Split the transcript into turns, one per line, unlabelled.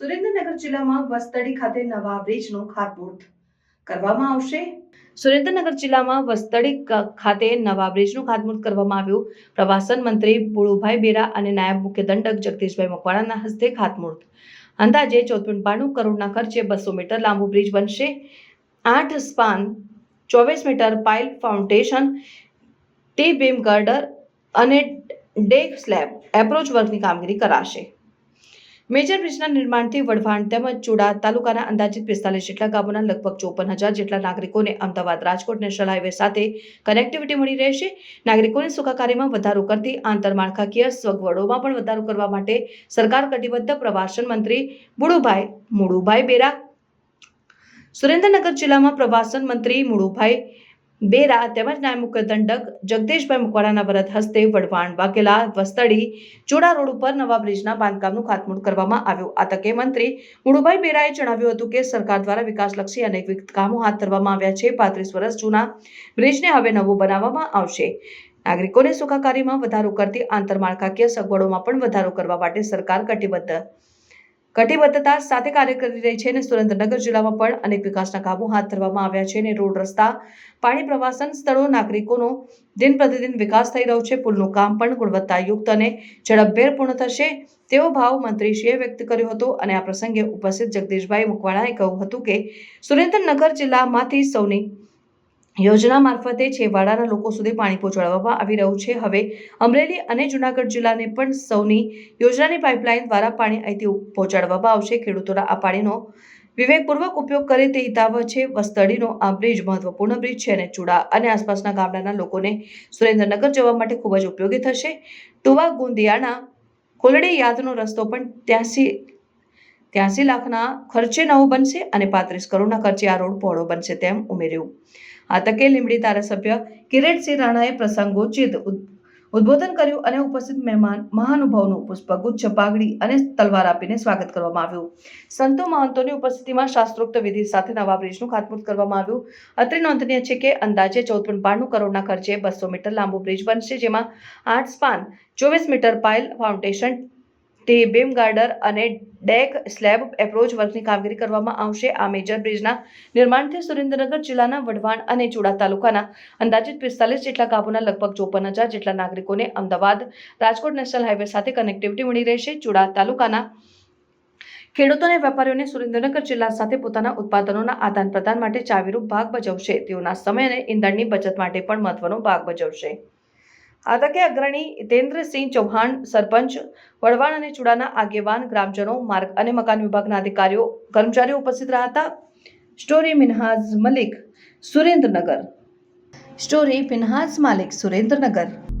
સુરેન્દ્રનગર જિલ્લામાં વસ્તડી ખાતે નવા બ્રિજનું ખાતમુહૂર્ત કરવામાં આવશે. સુરેન્દ્રનગર જિલ્લામાં વસ્તડી ખાતે નવા બ્રિજનું ખાતમુહૂર્ત કરવામાં આવ્યું. પ્રવાસન મંત્રી બુળુભાઈ બેરા અને નાયબ મુખ્ય દંડક જગદીશભાઈ મકવાણાના હસ્તે ખાતમુહૂર્ત. અંદાજે ચૌદ પોઈન્ટ બાણું કરોડના ખર્ચે બસો મીટર લાંબુ બ્રિજ બનશે. આઠ સ્પાન ચોવીસ metre pile foundation T beam girder અને ડેક સ્લેબ એપ્રોચ વર્કની કામગીરી કરાશે. મેજર બ્રિજના નિર્માણથી વઢવાણ તેમજ ચુડા તાલુકાના અંદાજિત પિસ્તાલીસ જેટલા ગામોના લગભગ ચોપન હજાર જેટલા નાગરિકોને અમદાવાદ રાજકોટ નેશનલ હાઈવે સાથે કનેક્ટિવિટી મળી રહેશે. નાગરિકોની સુખાકારીમાં વધારો કરતી આંતરમાળખાકીય સગવડોમાં પણ વધારો કરવા માટે સરકાર કટિબદ્ધ પ્રવાસન મંત્રી બુડુભાઈ મુડુભાઈ બેરા. સુરેન્દ્રનગર જિલ્લામાં પ્રવાસન મંત્રી મુડુભાઈ બેરા તેમજ નાયબ મુખ્ય દંડક જગદીશભાઈ મકવાણાના વરદ હસ્તે વઢવાણ વાઘેલા વસ્તડી ચોડા રોડ ઉપર નવા બ્રિજના બાંધકામનું ખાતમુહૂર્ત કરવામાં આવ્યું. આ તકે મંત્રી મુળુભાઈ બેરાએ જણાવ્યું હતું કે સરકાર દ્વારા વિકાસલક્ષી અનેકવિધ કામો હાથ ધરવામાં આવ્યા છે. પાંત્રીસ વર્ષ જૂના બ્રિજને હવે નવો બનાવવામાં આવશે. નાગરિકોને સુખાકારીમાં વધારો કરતી આંતરમાળખાકીય સગવડોમાં પણ વધારો કરવા માટે સરકાર કટિબદ્ધ. કટિબદ્ધતા સાથે કાર્ય કરી રહી છે અને સુરેન્દ્રનગર જિલ્લામાં પણ અનેક વિકાસના કામો હાથ ધરવામાં આવ્યા છે અને રોડ રસ્તા, પાણી પ્રવાસન સ્થળો નાગરિકોનો દિન પ્રતિદિન વિકાસ થઈ રહ્યો છે. પુલનું કામ પણ ગુણવત્તાયુક્ત અને ઝડપભેર પૂર્ણ થશે તેવો ભાવ મંત્રીશ્રીએ વ્યક્ત કર્યો હતો અને આ પ્રસંગે ઉપસ્થિત જગદીશભાઈ મુકવાણાએ કહ્યું હતું કે સુરેન્દ્રનગર જિલ્લામાંથી સૌની યોજના મારફતે છેવાડાના લોકો સુધી પાણી પહોંચાડવામાં આવી રહ્યું છે. હવે અમરેલી અને જુનાગઢ જિલ્લાને પણ સૌની યોજનાની પાઇપલાઇન દ્વારા પાણી અહીંથી પહોંચાડવામાં આવશે. ખેડૂતોના આ પાણીનો વિવેકપૂર્વક ઉપયોગ કરે તે હિતાવહ છે. વસ્તડીનો આ બ્રિજ મહત્વપૂર્ણ બ્રિજ છે અને ચૂડા અને આસપાસના ગામડાના લોકોને સુરેન્દ્રનગર જવા માટે ખૂબ જ ઉપયોગી થશે. ટુવા ગુંદિયાના કોલડી યાદનો રસ્તો પણ ત્યાંસી ત્યાંસી લાખના ખર્ચે નવો બનશે અને પાંત્રીસ કરોડના ખર્ચે આ રોડ પહોળો બનશે તેમ ઉમેર્યું. આ તકે લીંબડી ધારાસભ્ય કિરીટસિંહ રાણાએ પ્રસંગોચિત ઉદ- ઉદ્બોધન કર્યું અને ઉપસ્થિત મહેમાન મહાનુભાવનું પુષ્પગુચ્છ પાઘડી અને તલવાર આપીને સ્વાગત કરવામાં આવ્યું. સંતો મહંતોની ઉપસ્થિતિમાં શાસ્ત્રોક્ત વિધિ સાથે નવા બ્રિજનું ખાતમુહૂર્ત કરવામાં આવ્યું. અત્રે નોંધનીય છે કે અંદાજે ચૌદ પોઈન્ટ બાણું કરોડના ખર્ચે બસો મીટર લાંબુ બ્રિજ બનશે, જેમાં આઠ સ્પાન ચોવીસ metre pile foundation T beam girder અને ડેક સ્લેબ એપ્રોચ વર્કની કામગીરી કરવામાં આવશે. આ મેજર બ્રિજના નિર્માણથી સુરેન્દ્રનગર જિલ્લાના વઢવાણ અને ચુડા તાલુકાના અંદાજિત પિસ્તાલીસ જેટલા ગામોના લગભગ ચોપન હજાર જેટલા નાગરિકોને અમદાવાદ રાજકોટ નેશનલ હાઈવે સાથે કનેક્ટિવિટી મળી રહેશે. ચુડા તાલુકાના ખેડૂતો અને વેપારીઓને સુરેન્દ્રનગર જિલ્લા સાથે પોતાના ઉત્પાદનોના આદાન પ્રદાન માટે ચાવીરૂપ ભાગ ભજવશે. તેઓના સમય અને ઈંધણની બચત માટે પણ મહત્વનો ભાગ ભજવશે. આ તકે અગ્રણી હિતેન્દ્રસિંહ ચૌહાણ, સરપંચ વડવાણ અને ચુડાના આગેવાન ગ્રામજનો, માર્ગ અને મકાન વિભાગના અધિકારીઓ, કર્મચારીઓ ઉપસ્થિત રહ્યા હતા. સ્ટોરી મિનહાઝ મલિક સુરેન્દ્રનગર. સ્ટોરી મિનહાઝ માલિક સુરેન્દ્રનગર.